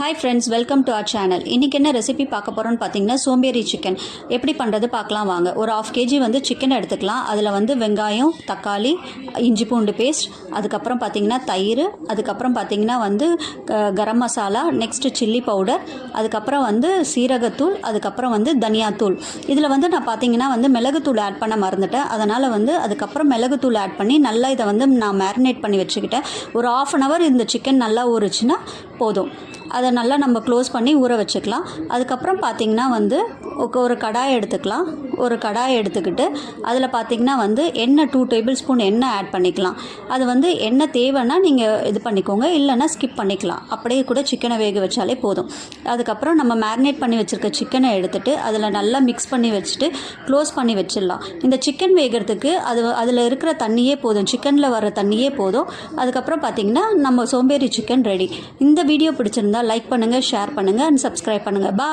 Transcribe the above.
Hi friends welcome to our channel இன்றைக்கி என்ன recipe பார்க்க போகிறோன்னு பார்த்தீங்கன்னா சோம்பேறி சிக்கன் எப்படி பண்ணுறது பார்க்கலாம் வாங்க. ஒரு ஆஃப் கேஜி வந்து சிக்கன் எடுத்துக்கலாம். அதில் வந்து வெங்காயம் தக்காளி இஞ்சி பூண்டு பேஸ்ட் அதுக்கப்புறம் பார்த்தீங்கன்னா தயிர் அதுக்கப்புறம் பார்த்தீங்கன்னா வந்து க- garam masala next chilli powder அதுக்கப்புறம் வந்து சீரகத்தூள் அதுக்கப்புறம் வந்து தனியாத்தூள். இதில் வந்து நான் பார்த்தீங்கன்னா வந்து மிளகுத்தூள் ஆட் பண்ண மறந்துட்டேன். அதனால் வந்து அதுக்கப்புறம் மிளகுத்தூள் ஆட் பண்ணி நல்லா இதை வந்து நான் மேரினேட் பண்ணி வச்சுக்கிட்டேன். ஒரு ஆஃப் அன் ஹவர் இந்த சிக்கன் நல்லா ஊறுச்சுன்னா போதும். அதை நல்லா நம்ம க்ளோஸ் பண்ணி ஊற வச்சுக்கலாம். அதுக்கப்புறம் பார்த்திங்கன்னா வந்து ஒரு கடாய் எடுத்துக்கலாம். ஒரு கடாய் எடுத்துக்கிட்டு அதில் பார்த்திங்கன்னா வந்து எண்ணெய் டூ டேபிள் ஸ்பூன் எண்ணெய் ஆட் பண்ணிக்கலாம். அது வந்து எண்ணெய் தேவைன்னா நீங்கள் இது பண்ணிக்கோங்க. இல்லைன்னா ஸ்கிப் பண்ணிக்கலாம். அப்படியே கூட சிக்கனை வேக வச்சாலே போதும். அதுக்கப்புறம் நம்ம மேரினேட் பண்ணி வச்சுருக்க சிக்கனை எடுத்துகிட்டு அதில் நல்லா மிக்ஸ் பண்ணி வச்சுட்டு க்ளோஸ் பண்ணி வச்சிடலாம். இந்த சிக்கன் வேகிறதுக்கு அது அதில் இருக்கிற தண்ணியே போதும். சிக்கனில் வர தண்ணியே போதும். அதுக்கப்புறம் பார்த்திங்கன்னா நம்ம சோம்பேறி சிக்கன் ரெடி இந்த வீடியோ பிடிச்சிருந்தா பிடிச்சிருந்தா லைக் பண்ணுங்கள் ஷேர் பண்ணுங்கள் அண்ட் சப்ஸ்கிரைப் பண்ணுங்கள் பா